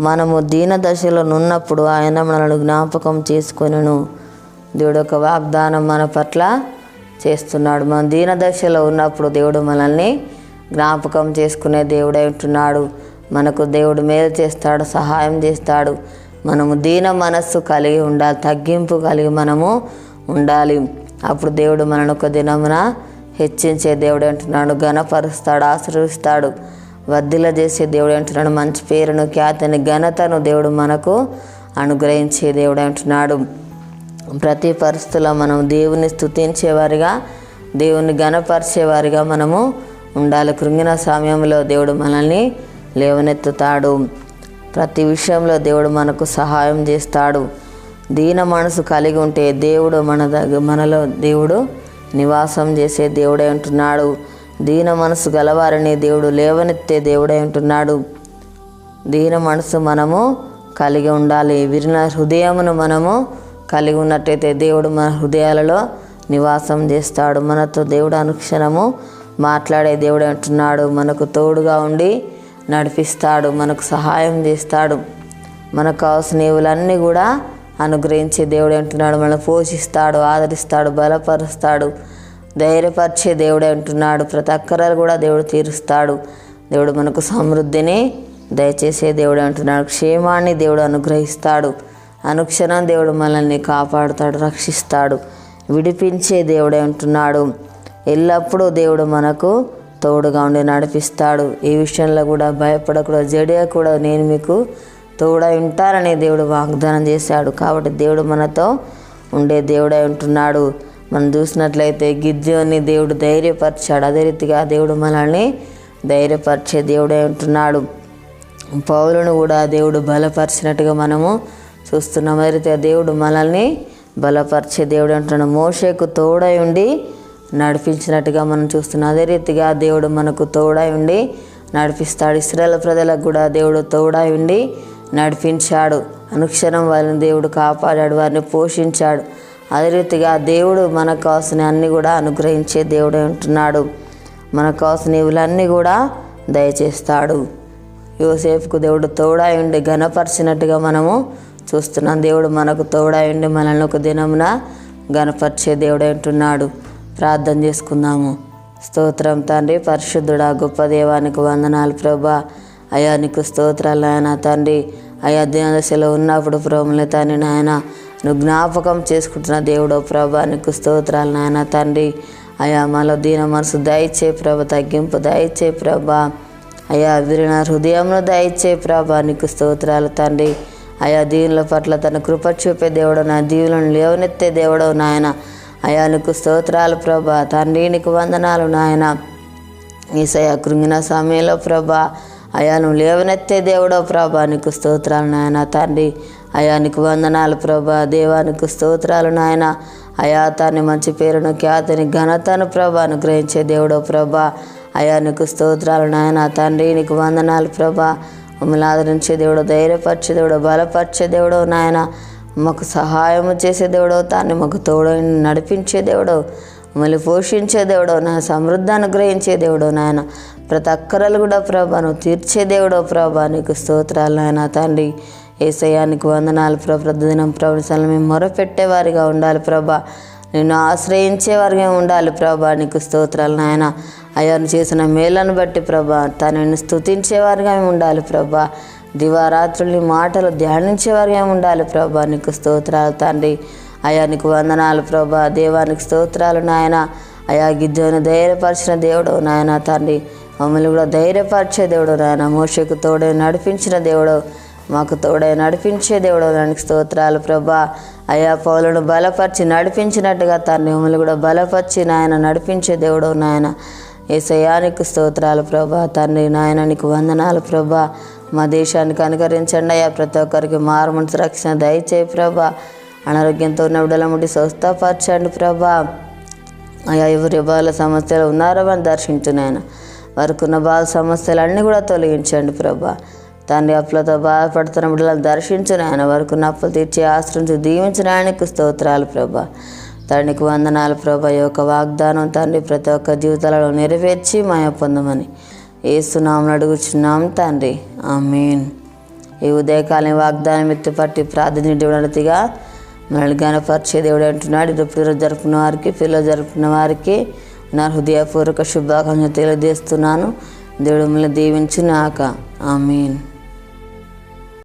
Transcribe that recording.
మనము దీన దశలో నున్నప్పుడు ఆయన మనల్ని జ్ఞాపకం చేసుకొనను. దేవుడు ఒక వాగ్దానం మన పట్ల చేస్తున్నాడు. మనం దీన దశలో ఉన్నప్పుడు దేవుడు మనల్ని జ్ఞాపకం చేసుకునే దేవుడై ఉంటున్నాడు. మనకు దేవుడు మేలు చేస్తాడు సహాయం చేస్తాడు. మనము దీన మనస్సు కలిగి ఉండాలి తగ్గింపు కలిగి మనము ఉండాలి. అప్పుడు దేవుడు మనను ఒక దినమున హెచ్చించే దేవుడు అంటున్నాడు ఘనపరుస్తాడు ఆశ్రవిస్తాడు వర్ధిల చేసే దేవుడు అంటున్నాడు. మంచి పేరును ఖ్యాతిని ఘనతను దేవుడు మనకు అనుగ్రహించే దేవుడు అంటున్నాడు. ప్రతి పరిస్థితుల్లో మనం దేవుని స్థుతించేవారిగా దేవుని గణపరిచేవారిగా మనము ఉండాలి. కృంగిన సమయంలో దేవుడు మనల్ని లేవనెత్తుతాడు. ప్రతి విషయంలో దేవుడు మనకు సహాయం చేస్తాడు. దీన మనసు కలిగి ఉంటే దేవుడు మన దగ్గర మనలో దేవుడు నివాసం చేసే దేవుడే ఉంటున్నాడు దీన మనసు గలవారిని దేవుడు లేవనెత్తే దేవుడై ఉంటున్నాడు. దీన మనసు మనము కలిగి ఉండాలి. విరిన హృదయమును మనము కలిగి ఉన్నట్టయితే దేవుడు మన హృదయాలలో నివాసం చేస్తాడు. మనతో దేవుడు అనుక్షణము మాట్లాడే దేవుడు అంటున్నాడు మనకు తోడుగా ఉండి నడిపిస్తాడు. మనకు సహాయం చేస్తాడు. మనకు కావాల్సిన కూడా అనుగ్రహించే దేవుడు అంటున్నాడు మనల్ని పోషిస్తాడు ఆదరిస్తాడు బలపరుస్తాడు. ధైర్యపరిచే దేవుడే అంటున్నాడు ప్రతి అక్కరాలు కూడా దేవుడు తీరుస్తాడు. దేవుడు మనకు సమృద్ధిని దయచేసే దేవుడు అంటున్నాడు క్షేమాన్ని దేవుడు అనుగ్రహిస్తాడు. అనుక్షణం దేవుడు మనల్ని కాపాడుతాడు రక్షిస్తాడు. విడిపించే దేవుడే ఉంటున్నాడు. ఎల్లప్పుడూ దేవుడు మనకు తోడుగా ఉండి నడిపిస్తాడు. ఈ విషయంలో కూడా భయపడకూడదు. జడియ కూడా నేను మీకు తోడై ఉంటానని దేవుడు వాగ్దానం చేశాడు. కాబట్టి దేవుడు మనతో ఉండే దేవుడై ఉంటున్నాడు. మనం చూసినట్లయితే గిద్యోని దేవుడు ధైర్యపరిచాడు. అదే రీతిగా దేవుడు మనల్ని ధైర్యపరిచే దేవుడై ఉంటున్నాడు. పౌలను కూడా దేవుడు బలపరిచినట్టుగా మనము చూస్తున్నాం. అదే రీతిగా దేవుడు మనల్ని బలపరిచే దేవుడు అంటున్నాడు మోషేకు తోడై ఉండి నడిపించినట్టుగా మనం చూస్తున్నాం. అదే రీతిగా దేవుడు మనకు తోడై ఉండి నడిపిస్తాడు. ఇస్రాయల్ ప్రజలకు కూడా దేవుడు తోడై ఉండి నడిపించాడు. అనుక్షణం వారిని దేవుడు కాపాడాడు. వారిని పోషించాడు. అదే రీతిగా దేవుడు మనకు కావాల్సిన అన్ని కూడా అనుగ్రహించే దేవుడే ఉంటున్నాడు. మనకు కావాల్సిన ఇవులన్నీ కూడా దయచేస్తాడు. యోసేపుకు దేవుడు తోడై ఉండి ఘనపరిచినట్టుగా మనము చూస్తున్నాం. దేవుడు మనకు తోడై ఉండి మనల్ని ఒక దినమున ఘనపరిచే దేవుడే ఉంటున్నాడు. ప్రార్థన చేసుకుందాము. స్తోత్రం తండ్రి పరిశుద్ధుడా గొప్ప దేవానికి వందనాలు ప్రభా. అయా నీకు స్తోత్రాలు నాయన తండ్రి. అయా దినదశలో ఉన్నప్పుడు ప్రోములే తండ్రి నాయన. నువ్వు జ్ఞాపకం చేసుకుంటున్న దేవుడో ప్రభా నీకు స్తోత్రాలు నాయన తండ్రి. అయా మాలో దీన మనసు దయచే ప్రభ తగ్గింపు దయచే ప్రభా. అయా విరిన హృదయంలో దయచే ప్రభా నీకు స్తోత్రాలు తండ్రి. అయా దీవుల పట్ల తన కృప చూపే దేవుడు నా దీవులను లేవనెత్తే దేవుడు నాయన. అయా నీకు స్తోత్రాలు ప్రభా తండ్రి నీకు వందనాలు నాయన. ఈసయ కృంగిన సమయంలో ప్రభా అయా నువ్వు లేవనెత్తే దేవుడో ప్రభా నీకు స్తోత్రాలు నాయన తండ్రి. అయా నీకు వందనాలు ప్రభా దేవానికి స్తోత్రాలు నాయన. అయా తాన్ని మంచి పేరును ఖ్యాతిని ఘనతను ప్రభా అనుగ్రహించే దేవుడో ప్రభా. అయా నీకు స్తోత్రాలు నాయన తండ్రి నీకు వందనాలు ప్రభా. మమ్మల్ని ఆదరించే దేవుడు ధైర్యపరిచే దేవుడు బలపరిచే దేవుడు నాయన. మాకు సహాయం చేసే దేవుడు తాన్ని మాకు తోడని నడిపించే దేవుడు. మమ్మల్ని పోషించే దేవుడో నా సమృద్ధి అనుగ్రహించే దేవుడో నాయన ప్రతి అక్కరలు కూడా ప్రభా నువ్వు తీర్చే దేవుడో ప్రభా నీకు స్తోత్రాలు నాయన తండ్రి. ఏసయానికి వందనాలు ప్రభా ప్రతిదినం ప్రవచనాలు మేము మొరపెట్టేవారిగా ఉండాలి ప్రభా. నిన్ను ఆశ్రయించేవారిగా ఉండాలి ప్రభా నీకు స్తోత్రాలు నాయన. అయ్యాను చేసిన మేలను బట్టి ప్రభా తనని స్తుతించేవారిగా ఉండాలి ప్రభా. దివారాత్రుల్ని మాటలు ధ్యానించేవారిగా ఉండాలి ప్రభా నీకు స్తోత్రాలు తండ్రి. అయా నీకు వందనాలు ప్రభా. దేవానికి స్తోత్రాలు నాయన. అయా గిద్దోని ధైర్యపరిచిన దేవుడు నాయన తండ్రి. మమ్మల్ని కూడా ధైర్యపరిచే దేవుడు నాయన. మోషకు తోడే నడిపించిన దేవుడు మాకు తోడే నడిపించే దేవుడు దానికి స్తోత్రాలు ప్రభా. అయా పౌలను బలపరిచి నడిపించినట్టుగా తండ్రి మమ్మల్ని కూడా బలపరిచి నాయన నడిపించే దేవుడు నాయన. ఏసయానికి స్తోత్రాలు ప్రభా. తండ్రి నాయన నీకు వందనాలు ప్రభా. మా దేశానికి అనుకరించండి అయ్యా. ప్రతి ఒక్కరికి మారుమనిసి రక్షణ దయచేయి ప్రభా. అనారోగ్యంతో ఉన్న బిడ్డల ముట్టి స్వస్థపరచండి ప్రభా. అయా ఎవరి బాల సమస్యలు ఉన్నారో అని దర్శించున్నాయన వారికి బాధ బాల సమస్యలన్నీ కూడా తొలగించండి ప్రభా. తండ్రి అప్పులతో బాధపడుతున్న బిడ్డలను దర్శించున్నాయన వారికి అప్పులు తీర్చి ఆశ్రయించి దీవించిన ఆయనకు స్తోత్రాలు ప్రభా. తండ్రికి వందనాలు ప్రభా. యొక్క వాగ్దానం తండ్రి ప్రతి ఒక్క జీవితాలలో నెరవేర్చి మాయ పొందమని ఏసునామను అడుగుచున్నాం తండ్రి. ఆమేన్. ఈ ఉదయకాలం వాగ్దానం ఎత్తుపట్టి ప్రార్థన దేవుడనతిగా మనల్ని గణపరిచే దేవుడు అంటున్నాడు. ఇప్పుడు జరుపుకున్న వారికి పిల్లలు జరుపుకున్న వారికి నా హృదయపూర్వక శుభాకాంక్షలు తెలియజేస్తున్నాను. దేవుడు మిమ్మల్ని ఆ ఆమీన్.